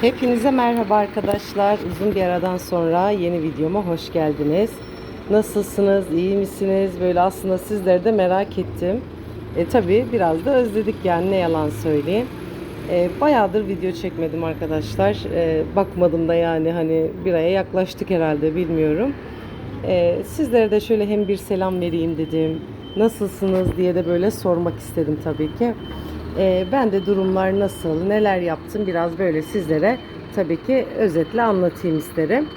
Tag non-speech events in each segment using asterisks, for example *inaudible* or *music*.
Hepinize merhaba arkadaşlar. Uzun bir aradan sonra yeni videoma hoş geldiniz. Nasılsınız? İyi misiniz? Böyle aslında sizleri de merak ettim. E tabi biraz da özledik yani ne yalan söyleyeyim. E, bayağıdır video çekmedim arkadaşlar. E, bakmadım da yani hani bir aya yaklaştık herhalde bilmiyorum. E, sizlere de şöyle hem bir selam vereyim dedim. Nasılsınız diye de böyle sormak istedim tabii ki. Ee, ben de durumlar nasıl, neler yaptım biraz böyle sizlere tabii ki özetle anlatayım isterim.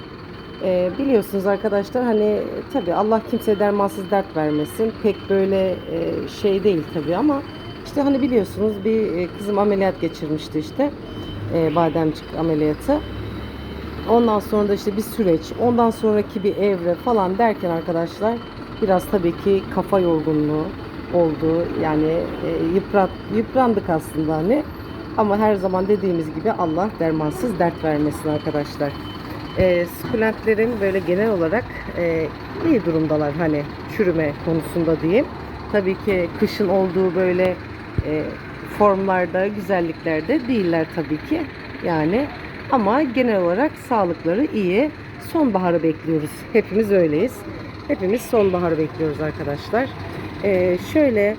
Ee, biliyorsunuz arkadaşlar hani tabii Allah kimseye dermansız dert vermesin. Pek böyle e, şey değil tabii ama işte hani biliyorsunuz bir e, kızım ameliyat geçirmişti işte. E, bademcik ameliyatı. Ondan sonra da işte bir süreç, ondan sonraki bir evre falan derken arkadaşlar biraz tabii ki kafa yorgunluğu oldu. Yani e, yıprat, yıprandık aslında hani. Ama her zaman dediğimiz gibi Allah dermansız dert vermesin arkadaşlar. E, sukulentlerin böyle genel olarak e, iyi durumdalar hani çürüme konusunda diyeyim. Tabii ki kışın olduğu böyle e, formlarda, güzelliklerde değiller tabii ki. Yani ama genel olarak sağlıkları iyi. Sonbaharı bekliyoruz. Hepimiz öyleyiz. Hepimiz sonbaharı bekliyoruz arkadaşlar. Ee, şöyle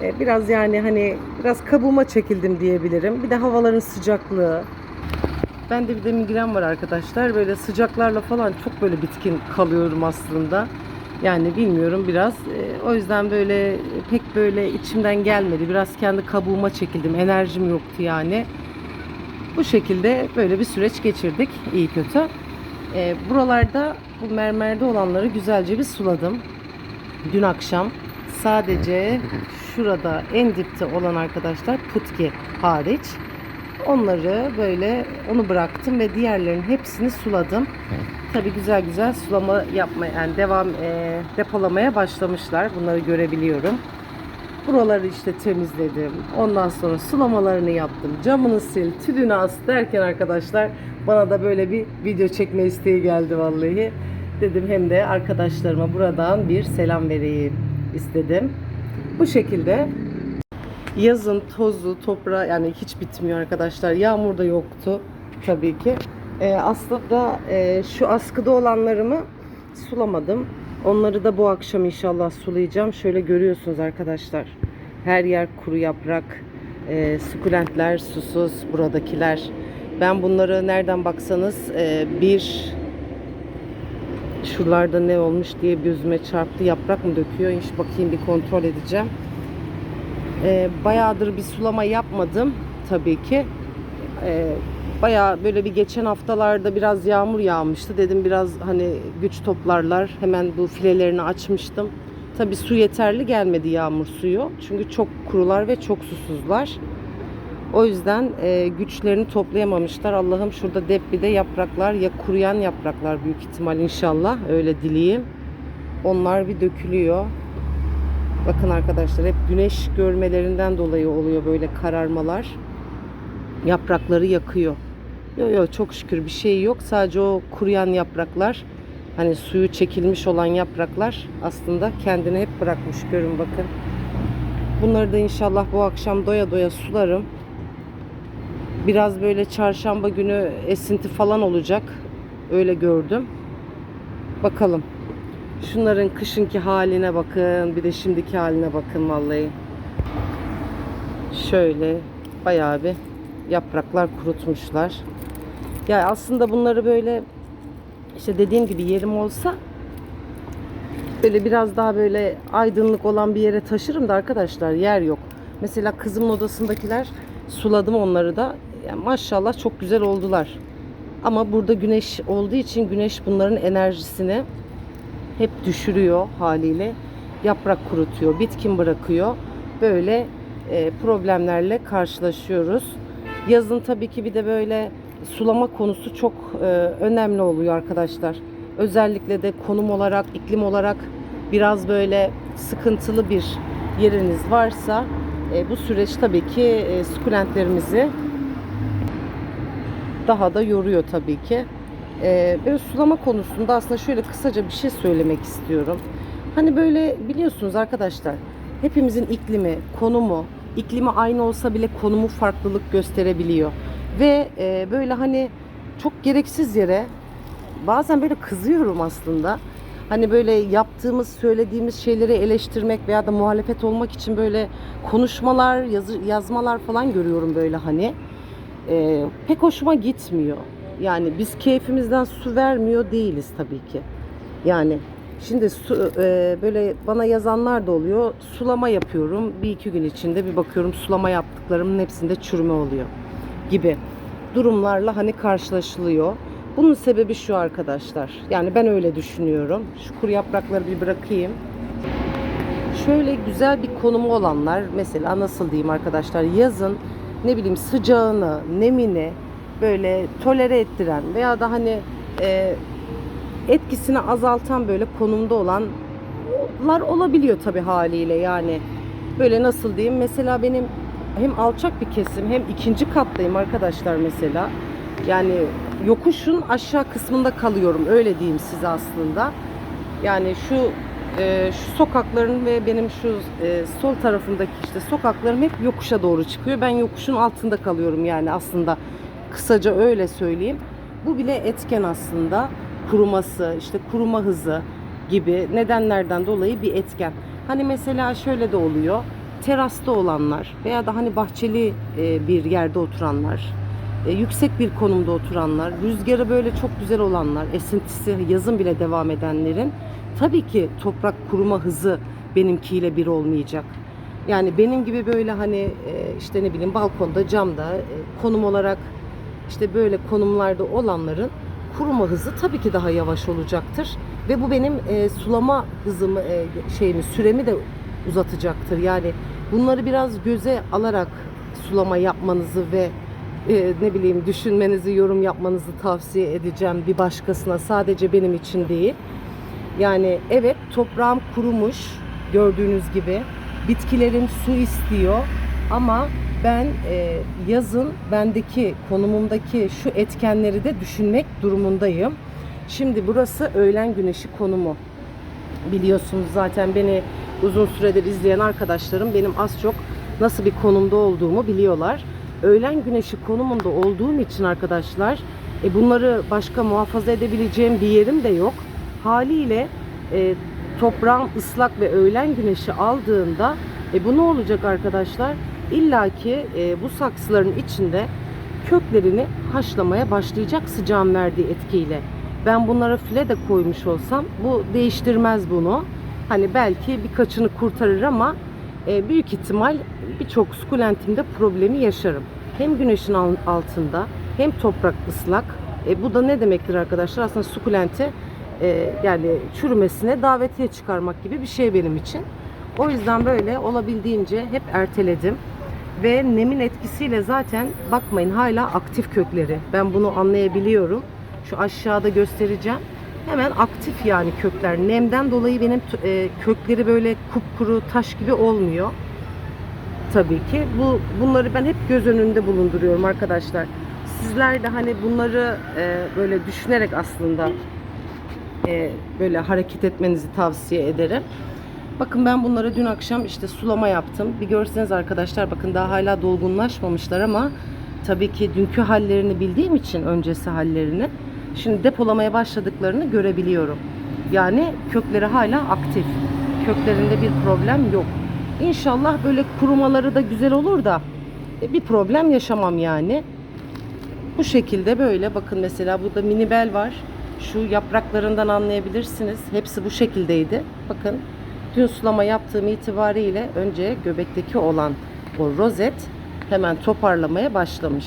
e, biraz yani hani biraz kabuğuma çekildim diyebilirim. Bir de havaların sıcaklığı. Ben de bir de migren var arkadaşlar. Böyle sıcaklarla falan çok böyle bitkin kalıyorum aslında. Yani bilmiyorum biraz. E, o yüzden böyle pek böyle içimden gelmedi. Biraz kendi kabuğuma çekildim. Enerjim yoktu yani. Bu şekilde böyle bir süreç geçirdik. iyi kötü. E, buralarda bu mermerde olanları güzelce bir suladım. Dün akşam sadece *laughs* şurada en dipte olan arkadaşlar putki hariç. Onları böyle onu bıraktım ve diğerlerinin hepsini suladım. Tabi güzel güzel sulama yapmaya yani devam e, depolamaya başlamışlar. Bunları görebiliyorum. Buraları işte temizledim. Ondan sonra sulamalarını yaptım. Camını sil, tülünü as derken arkadaşlar bana da böyle bir video çekme isteği geldi vallahi. Dedim hem de arkadaşlarıma buradan bir selam vereyim istedim. Bu şekilde yazın tozu, toprağı yani hiç bitmiyor arkadaşlar. Yağmur da yoktu tabii ki. Ee, aslında e, şu askıda olanlarımı sulamadım. Onları da bu akşam inşallah sulayacağım. Şöyle görüyorsunuz arkadaşlar. Her yer kuru yaprak. E, sukulentler susuz buradakiler. Ben bunları nereden baksanız e, bir şuralarda ne olmuş diye gözüme çarptı. Yaprak mı döküyor? İş bakayım bir kontrol edeceğim. E, bayağıdır bir sulama yapmadım tabii ki. E, bayağı böyle bir geçen haftalarda biraz yağmur yağmıştı. Dedim biraz hani güç toplarlar. Hemen bu filelerini açmıştım. Tabii su yeterli gelmedi yağmur suyu. Çünkü çok kurular ve çok susuzlar. O yüzden e, güçlerini toplayamamışlar. Allah'ım şurada dep bir de yapraklar ya kuruyan yapraklar büyük ihtimal inşallah öyle dileyim. Onlar bir dökülüyor. Bakın arkadaşlar hep güneş görmelerinden dolayı oluyor böyle kararmalar. Yaprakları yakıyor. Yok yok çok şükür bir şey yok. Sadece o kuruyan yapraklar hani suyu çekilmiş olan yapraklar aslında kendini hep bırakmış. Görün bakın. Bunları da inşallah bu akşam doya doya sularım. Biraz böyle çarşamba günü esinti falan olacak. Öyle gördüm. Bakalım. Şunların kışınki haline bakın. Bir de şimdiki haline bakın vallahi. Şöyle bayağı bir yapraklar kurutmuşlar. Ya aslında bunları böyle işte dediğim gibi yerim olsa böyle biraz daha böyle aydınlık olan bir yere taşırım da arkadaşlar yer yok. Mesela kızımın odasındakiler suladım onları da. Yani maşallah çok güzel oldular. Ama burada güneş olduğu için güneş bunların enerjisini hep düşürüyor haliyle. Yaprak kurutuyor, bitkin bırakıyor. Böyle e, problemlerle karşılaşıyoruz. Yazın tabii ki bir de böyle sulama konusu çok e, önemli oluyor arkadaşlar. Özellikle de konum olarak, iklim olarak biraz böyle sıkıntılı bir yeriniz varsa e, bu süreç tabii ki e, sukulentlerimizi daha da yoruyor tabii ki. E, böyle sulama konusunda aslında şöyle kısaca bir şey söylemek istiyorum. Hani böyle biliyorsunuz arkadaşlar hepimizin iklimi, konumu, iklimi aynı olsa bile konumu farklılık gösterebiliyor. Ve e, böyle hani çok gereksiz yere bazen böyle kızıyorum aslında. Hani böyle yaptığımız, söylediğimiz şeyleri eleştirmek veya da muhalefet olmak için böyle konuşmalar, yazı, yazmalar falan görüyorum böyle hani. E, pek hoşuma gitmiyor. Yani biz keyfimizden su vermiyor değiliz tabii ki. Yani şimdi su, e, böyle bana yazanlar da oluyor. Sulama yapıyorum. Bir iki gün içinde bir bakıyorum sulama yaptıklarımın hepsinde çürüme oluyor gibi durumlarla hani karşılaşılıyor. Bunun sebebi şu arkadaşlar. Yani ben öyle düşünüyorum. Şu kuru yaprakları bir bırakayım. Şöyle güzel bir konumu olanlar mesela nasıl diyeyim arkadaşlar yazın ne bileyim sıcağını, nemini böyle tolere ettiren veya da hani e, etkisini azaltan böyle konumda olanlar olabiliyor tabii haliyle yani. Böyle nasıl diyeyim mesela benim hem alçak bir kesim hem ikinci kattayım arkadaşlar mesela. Yani yokuşun aşağı kısmında kalıyorum öyle diyeyim size aslında. Yani şu e, şu sokakların ve benim şu e, sol tarafındaki işte sokaklarım hep yokuşa doğru çıkıyor. Ben yokuşun altında kalıyorum yani aslında kısaca öyle söyleyeyim. Bu bile etken aslında kuruması, işte kuruma hızı gibi nedenlerden dolayı bir etken. Hani mesela şöyle de oluyor. Terasta olanlar veya da hani bahçeli e, bir yerde oturanlar, e, yüksek bir konumda oturanlar, rüzgarı böyle çok güzel olanlar, esintisi yazın bile devam edenlerin tabii ki toprak kuruma hızı benimkiyle bir olmayacak. Yani benim gibi böyle hani e, işte ne bileyim balkonda, camda e, konum olarak işte böyle konumlarda olanların kuruma hızı tabii ki daha yavaş olacaktır ve bu benim sulama hızımı şeyimi süremi de uzatacaktır. Yani bunları biraz göze alarak sulama yapmanızı ve e, ne bileyim düşünmenizi, yorum yapmanızı tavsiye edeceğim bir başkasına sadece benim için değil. Yani evet toprağım kurumuş gördüğünüz gibi. Bitkilerim su istiyor ama ben e, yazın bendeki konumumdaki şu etkenleri de düşünmek durumundayım. Şimdi burası öğlen güneşi konumu. Biliyorsunuz zaten beni uzun süredir izleyen arkadaşlarım benim az çok nasıl bir konumda olduğumu biliyorlar. Öğlen güneşi konumunda olduğum için arkadaşlar e, bunları başka muhafaza edebileceğim bir yerim de yok. Haliyle e, toprağım ıslak ve öğlen güneşi aldığında e, bu ne olacak arkadaşlar? İlla ki e, bu saksıların içinde köklerini haşlamaya başlayacak sıcağın verdiği etkiyle. Ben bunlara file de koymuş olsam bu değiştirmez bunu. Hani belki birkaçını kurtarır ama e, büyük ihtimal birçok sukulentimde problemi yaşarım. Hem güneşin al- altında hem toprak ıslak. E, bu da ne demektir arkadaşlar? Aslında sukulenti e, yani çürümesine davetiye çıkarmak gibi bir şey benim için. O yüzden böyle olabildiğince hep erteledim. Ve nemin etkisiyle zaten bakmayın hala aktif kökleri. Ben bunu anlayabiliyorum. Şu aşağıda göstereceğim. Hemen aktif yani kökler. Nemden dolayı benim e, kökleri böyle kupkuru taş gibi olmuyor. Tabii ki. Bu bunları ben hep göz önünde bulunduruyorum arkadaşlar. Sizler de hani bunları e, böyle düşünerek aslında e, böyle hareket etmenizi tavsiye ederim. Bakın ben bunları dün akşam işte sulama yaptım. Bir görseniz arkadaşlar bakın daha hala dolgunlaşmamışlar ama tabii ki dünkü hallerini bildiğim için öncesi hallerini şimdi depolamaya başladıklarını görebiliyorum. Yani kökleri hala aktif. Köklerinde bir problem yok. İnşallah böyle kurumaları da güzel olur da e, bir problem yaşamam yani. Bu şekilde böyle bakın mesela burada mini bel var. Şu yapraklarından anlayabilirsiniz. Hepsi bu şekildeydi. Bakın dün sulama yaptığım itibariyle önce göbekteki olan o rozet hemen toparlamaya başlamış.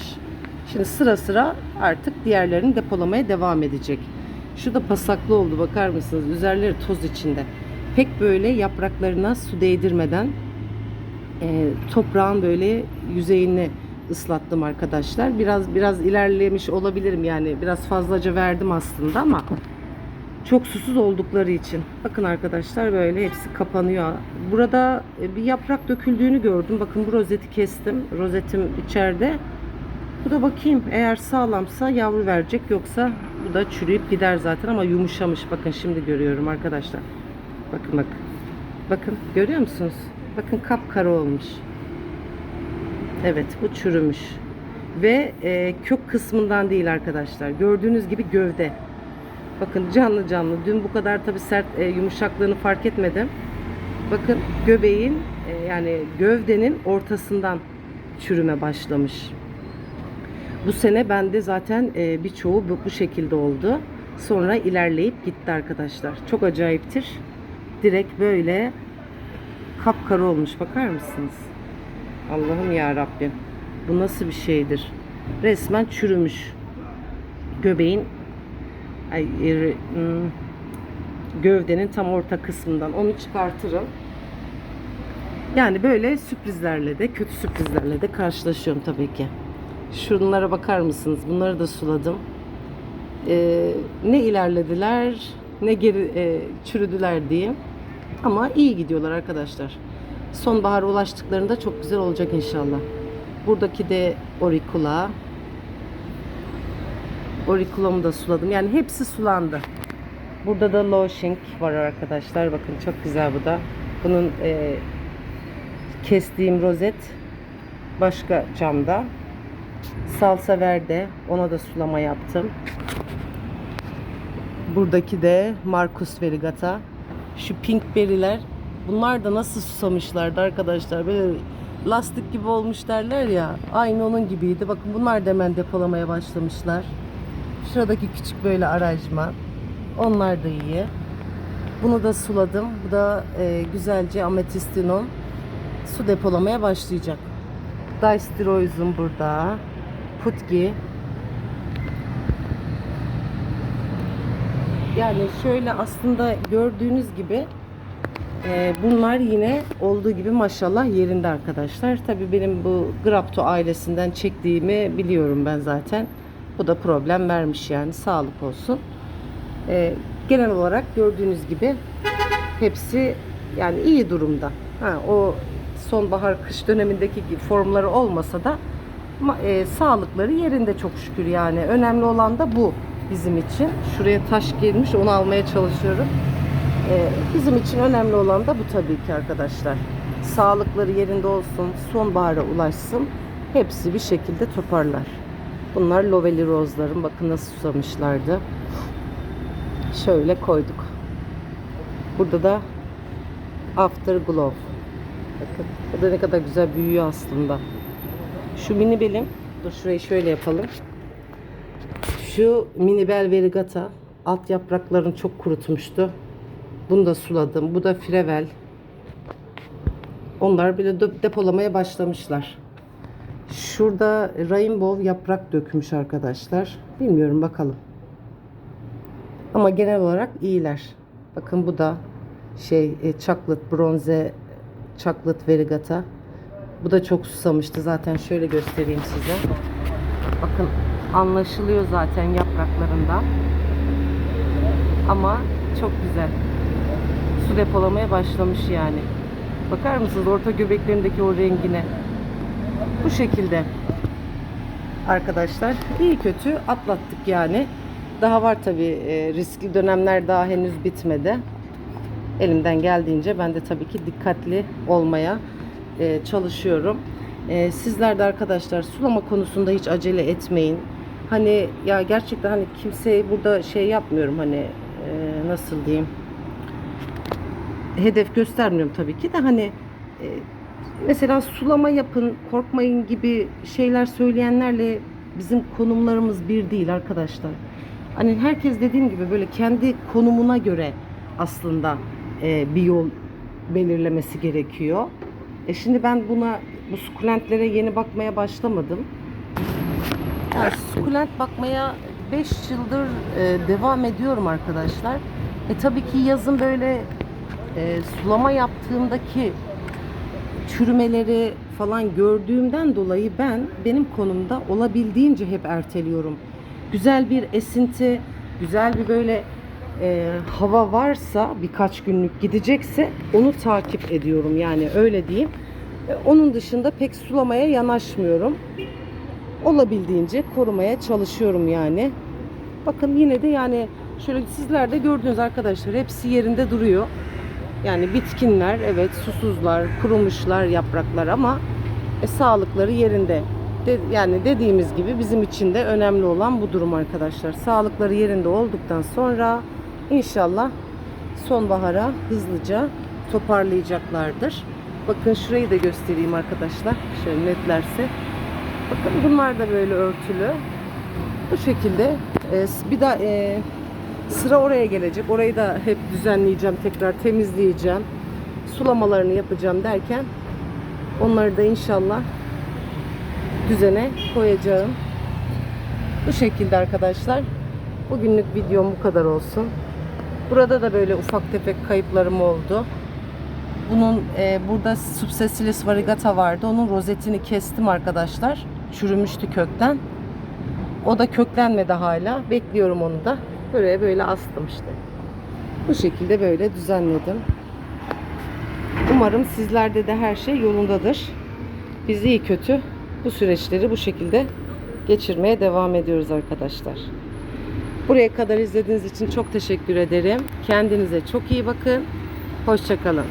Şimdi sıra sıra artık diğerlerini depolamaya devam edecek. Şu da pasaklı oldu bakar mısınız? Üzerleri toz içinde. Pek böyle yapraklarına su değdirmeden e, toprağın böyle yüzeyini ıslattım arkadaşlar. Biraz biraz ilerlemiş olabilirim yani biraz fazlaca verdim aslında ama çok susuz oldukları için. Bakın arkadaşlar böyle hepsi kapanıyor. Burada e, bir yaprak döküldüğünü gördüm. Bakın bu rozeti kestim. Rozetim içeride. Da bakayım eğer sağlamsa yavru verecek yoksa bu da çürüyüp gider zaten ama yumuşamış. Bakın şimdi görüyorum arkadaşlar. Bakın bakın. Bakın görüyor musunuz? Bakın kapkara olmuş. Evet bu çürümüş. Ve e, kök kısmından değil arkadaşlar. Gördüğünüz gibi gövde. Bakın canlı canlı. Dün bu kadar tabii sert e, yumuşaklığını fark etmedim. Bakın göbeğin e, yani gövdenin ortasından çürüme başlamış. Bu sene bende zaten e, birçoğu bu, bu şekilde oldu. Sonra ilerleyip gitti arkadaşlar. Çok acayiptir. Direkt böyle kapkara olmuş. Bakar mısınız? Allah'ım ya Rabbim. Bu nasıl bir şeydir? Resmen çürümüş. Göbeğin ay, hmm, gövdenin tam orta kısmından onu çıkartırım. Yani böyle sürprizlerle de kötü sürprizlerle de karşılaşıyorum tabii ki. Şunlara bakar mısınız? Bunları da suladım. Ee, ne ilerlediler ne geri e, çürüdüler diyeyim. Ama iyi gidiyorlar arkadaşlar. Sonbahara ulaştıklarında çok güzel olacak inşallah. Buradaki de orikula. Orikulamı da suladım. Yani hepsi sulandı. Burada da loshing var arkadaşlar. Bakın çok güzel bu da. Bunun e, kestiğim rozet başka camda. Salsa verde. Ona da sulama yaptım. Buradaki de Marcus Verigata. Şu pink beriler. Bunlar da nasıl susamışlardı arkadaşlar. Böyle lastik gibi olmuş derler ya. Aynı onun gibiydi. Bakın bunlar da hemen depolamaya başlamışlar. Şuradaki küçük böyle arajman. Onlar da iyi. Bunu da suladım. Bu da e, güzelce ametistinon su depolamaya başlayacak. Daistiroizum burada. Putki. Yani şöyle aslında gördüğünüz gibi e, bunlar yine olduğu gibi maşallah yerinde arkadaşlar. Tabii benim bu Grapto ailesinden çektiğimi biliyorum ben zaten. Bu da problem vermiş yani sağlık olsun. E, genel olarak gördüğünüz gibi hepsi yani iyi durumda. Ha, o sonbahar kış dönemindeki formları olmasa da e, sağlıkları yerinde çok şükür yani. Önemli olan da bu bizim için. Şuraya taş girmiş onu almaya çalışıyorum. E, bizim için önemli olan da bu tabii ki arkadaşlar. Sağlıkları yerinde olsun, sonbahara ulaşsın. Hepsi bir şekilde toparlar. Bunlar lovely rozlarım. Bakın nasıl susamışlardı. Şöyle koyduk. Burada da Afterglow. Bakın bu da ne kadar güzel büyüyor aslında. Şu mini belim. Dur şurayı şöyle yapalım. Şu mini bel verigata. Alt yapraklarını çok kurutmuştu. Bunu da suladım. Bu da frevel. Onlar bile de- depolamaya başlamışlar. Şurada rainbow yaprak dökmüş arkadaşlar. Bilmiyorum bakalım. Ama genel olarak iyiler. Bakın bu da şey e, chocolate bronze chocolate verigata. Bu da çok susamıştı zaten şöyle göstereyim size. Bakın anlaşılıyor zaten yapraklarında. Ama çok güzel. Su depolamaya başlamış yani. Bakar mısınız orta göbeklerindeki o rengine? Bu şekilde. Arkadaşlar iyi kötü atlattık yani. Daha var tabi riskli dönemler daha henüz bitmedi. Elimden geldiğince ben de tabii ki dikkatli olmaya e, çalışıyorum. E, sizler de arkadaşlar sulama konusunda hiç acele etmeyin. Hani ya gerçekten hani kimseye burada şey yapmıyorum hani e, nasıl diyeyim hedef göstermiyorum tabii ki de hani e, mesela sulama yapın korkmayın gibi şeyler söyleyenlerle bizim konumlarımız bir değil arkadaşlar. Hani herkes dediğim gibi böyle kendi konumuna göre aslında e, bir yol belirlemesi gerekiyor. E şimdi ben buna bu sukulentlere yeni bakmaya başlamadım. Yani sukulent bakmaya 5 yıldır e, devam ediyorum arkadaşlar. E tabii ki yazın böyle e, sulama yaptığımdaki çürümeleri falan gördüğümden dolayı ben benim konumda olabildiğince hep erteliyorum. Güzel bir esinti, güzel bir böyle e, hava varsa birkaç günlük gidecekse onu takip ediyorum yani öyle diyeyim. E, onun dışında pek sulamaya yanaşmıyorum. Olabildiğince korumaya çalışıyorum yani. Bakın yine de yani şöyle sizler de gördüğünüz arkadaşlar hepsi yerinde duruyor. Yani bitkinler evet susuzlar, kurumuşlar yapraklar ama e, sağlıkları yerinde. De- yani dediğimiz gibi bizim için de önemli olan bu durum arkadaşlar. Sağlıkları yerinde olduktan sonra inşallah sonbahara hızlıca toparlayacaklardır. Bakın şurayı da göstereyim arkadaşlar. Şöyle netlerse. Bakın bunlar da böyle örtülü. Bu şekilde e, bir daha e, sıra oraya gelecek. Orayı da hep düzenleyeceğim, tekrar temizleyeceğim. Sulamalarını yapacağım derken onları da inşallah düzene koyacağım. Bu şekilde arkadaşlar. Bugünlük videom bu kadar olsun. Burada da böyle ufak tefek kayıplarım oldu. Bunun e, burada Subsessilis variegata vardı. Onun rozetini kestim arkadaşlar. Çürümüştü kökten. O da köklenmedi hala. Bekliyorum onu da. Böyle böyle astım işte. Bu şekilde böyle düzenledim. Umarım sizlerde de her şey yolundadır. Biz iyi kötü bu süreçleri bu şekilde geçirmeye devam ediyoruz arkadaşlar. Buraya kadar izlediğiniz için çok teşekkür ederim. Kendinize çok iyi bakın. Hoşçakalın.